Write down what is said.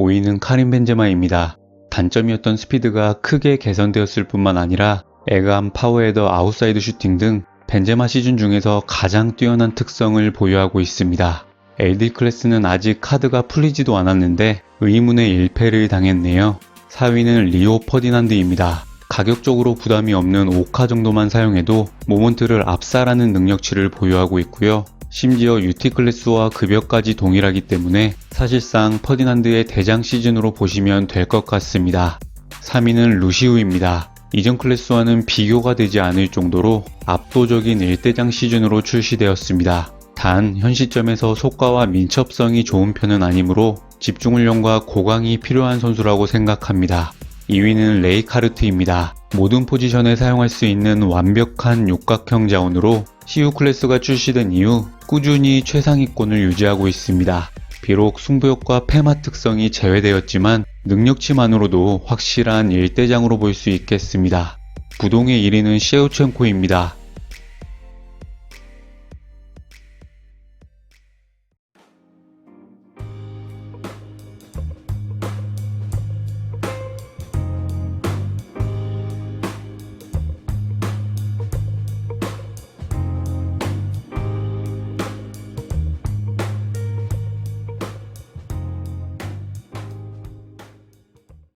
5위는 카린 벤제마입니다. 단점이었던 스피드가 크게 개선되었을 뿐만 아니라 에감, 파워헤더, 아웃사이드 슈팅 등 벤제마 시즌 중에서 가장 뛰어난 특성을 보유하고 있습니다. AD 클래스는 아직 카드가 풀리지도 않았는데 의문의 1패를 당했네요. 4위는 리오 퍼디난드입니다. 가격적으로 부담이 없는 5카 정도만 사용해도 모먼트를 압살하는 능력치를 보유하고 있고요. 심지어 UT 클래스와 급여까지 동일하기 때문에 사실상 퍼디난드의 대장 시즌으로 보시면 될 것 같습니다. 3위는 루시우입니다. 이전 클래스와는 비교가 되지 않을 정도로 압도적인 1대장 시즌으로 출시되었습니다. 단, 현 시점에서 속가와 민첩성이 좋은 편은 아니므로 집중훈련과 고강이 필요한 선수라고 생각합니다. 2위는 레이카르트입니다. 모든 포지션에 사용할 수 있는 완벽한 육각형 자원으로 CU 클래스가 출시된 이후 꾸준히 최상위권을 유지하고 있습니다. 비록 승부욕과 페마 특성이 제외되었지만 능력치만으로도 확실한 일대장으로 볼 수 있겠습니다. 부동의 1위는 셰우첸코입니다.